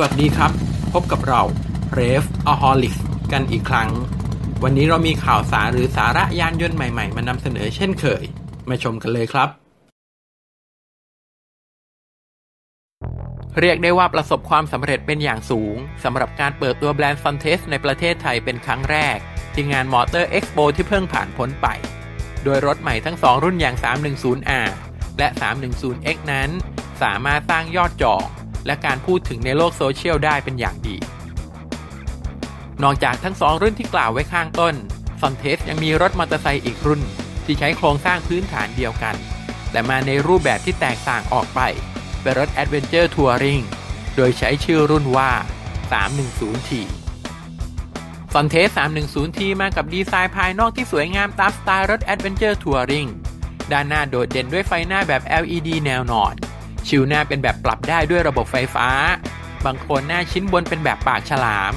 สวัสดีครับ พบกับเรา r e v a h o l i c กันอีกครั้ง วันนี้เรามีข่าวสารหรือสาระยานยนต์ใหม่ๆ มานำเสนอเช่นเคย มาชมกันเลยครับ เรียกได้ว่าประสบความสำเร็จเป็นอย่างสูงสำหรับการเปิดตัวแบรนด์ Suntes ในประเทศไทยเป็นครั้งแรก ที่งาน Motor Expo ที่เพิ่งผ่านพ้นไป โดยรถใหม่ทั้ง2รุ่นอย่าง 310R และ 310X นั้น สามารถสร้างยอดจอง และการพูดถึงในโลกโซเชียลได้เป็นอย่างดี นอกจากทั้ง2รุ่นที่กล่าวไว้ข้างต้น s u n t e s ยังมีรถมอเตอร์ไซค์อีกรุ่น ที่ใช้โครงสร้างพื้นฐานเดียวกัน แต่มาในรูปแบบที่แตกต่างออกไป เป็นรถ Adventure Touring โดยใช้ชื่อรุ่นว่า 310T ซอนเทส 310T มากับดีไซน์ภายนอกที่สวยงามตามสไตล์รถ Adventure Touring ด้านหน้าโดดเด่นด้วยไฟหน้าแบบ LED แนวนอน ชิวหน้าเป็นแบบปรับได้ด้วยระบบไฟฟ้า บางคนหน้าชิ้นบนเป็นแบบปากฉลาม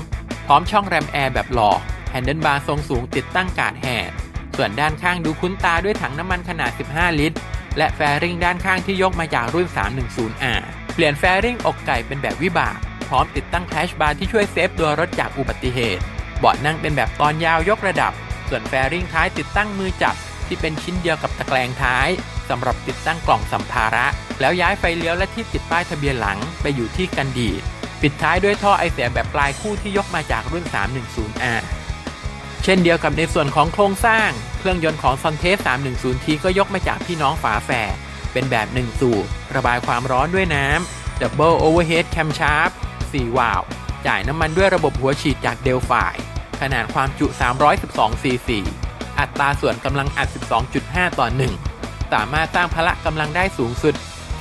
พร้อมช่องแรมแอร์แบบหลอกแฮนเดิลบาร์ทรงสูงติดตั้งกาดแหดส่วนด้านข้างดูคุ้นตาด้วยถังน้ำมันขนาด 15 ลิตร และแฟริงด้านข้างที่ยกมาจากรุ่น 310R เปลี่ยนแฟริงอกไก่เป็นแบบวิบาก พร้อมติดตั้งแคชบาร์ที่ช่วยเซฟตัวรถจากอุบัติเหตุเบาะนั่งเป็นแบบตอนยาวยกระดับ ส่วนแฟริงท้ายติดตั้งมือจับที่เป็นชิ้นเดียวกับตะแกรงท้ายสำหรับติดตั้งกล่องสัมภาระแล้วย้ายไฟเลี้ยวและที่ติดป้ายทะเบียนหลังไปอยู่ที่กันดีดปิดท้ายด้วยท่อไอเสียแบบปลายคู่ที่ยกมาจากรุ่น 310R เช่นเดียวกับในส่วนของโครงสร้าง เครื่องยนต์ของ s u n t e s 310T ก็ยกมาจากพี่น้องฝาแฝดเป็นแบบ 1 สูบระบายความร้อนด้วยน้ำ Double Overhead Camshaft 4 วาล์วจ่ายน้ำมันด้วยระบบหัวฉีดจากเดลฝายขนาดความจุ 312ซีซีอัตราส่วนกำลังอัด 12.5 ต่อ 1 สามารถสร้างพละกำลังได้สูงสุด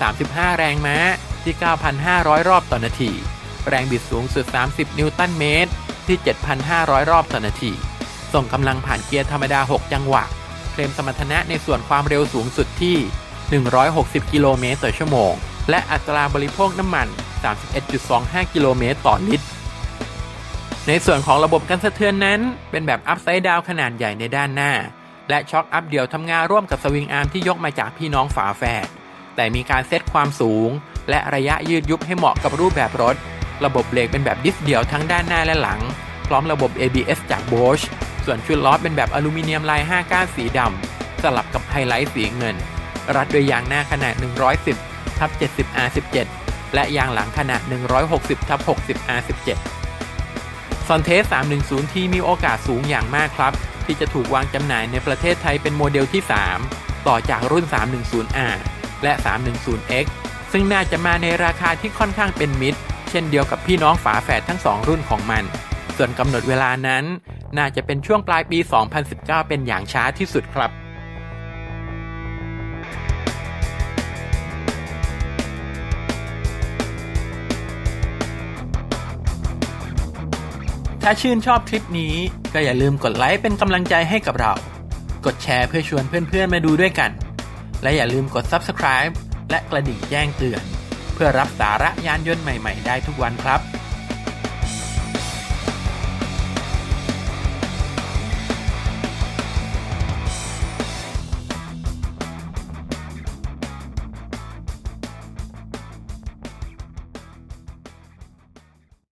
35 แรงม้าที่ 9,500 รอบต่อนาที แรงบิดสูงสุด 30 นิวตันเมตร ที่ 7,500 รอบต่อนาที ส่งกำลังผ่านเกียร์ธรรมดา 6 จังหวะ เคลมสมรรถนะในส่วนความเร็วสูงสุดที่ 160 กิโลเมตรต่อชั่วโมง และอัตราบริโภคน้ำมัน 31.25 กิโลเมตรต่อลิตร ในส่วนของระบบการสะเทือนนั้น เป็นแบบอัพไซด์ดาวขนาดใหญ่ในด้านหน้า และช็อคอัพเดี่ยวทำงานร่วมกับสวิงอาร์มที่ยกมาจากพี่น้องฝาแฝด แต่มีการเซตความสูง และระยะยืดยุบให้เหมาะกับรูปแบบรถ ระบบเบรกเป็นแบบดิสเดี่ยวทั้งด้านหน้าและหลัง พร้อมระบบ ABS จาก Bosch ส่วนชุดล้อเป็นแบบอลูมิเนียมลาย5ก้านสีดำ สลับกับไฮไลท์สีเงิน รัดด้วยยางหน้าขนาด 110ทับ70 R17 และยางหลังขนาด 160ทับ60 R17 ซอนเทส 310T มีโอกาสสูงอย่างมากครับ ที่จะถูกวางจำหน่ายในประเทศไทยเป็นโมเดลที่ 3 ต่อจากรุ่น 310R และ 310X ซึ่งน่าจะมาในราคาที่ค่อนข้างเป็นมิตร เช่นเดียวกับพี่น้องฝาแฝดทั้ง 2 รุ่นของมัน ส่วนกำหนดเวลานั้น น่าจะเป็นช่วงปลายปี 2019 เป็นอย่างช้าที่สุดครับถ้าชื่นชอบคลิปนี้ก็อย่าลืมกดไลค์เป็นกำลังใจให้กับเรา กดแชร์เพื่อชวนเพื่อนๆมาดูด้วยกัน และอย่าลืมกด Subscribe และกระดิ่งแจ้งเตือน เพื่อรับสาระยานยนต์ใหม่ ๆ ได้ทุกวันครับ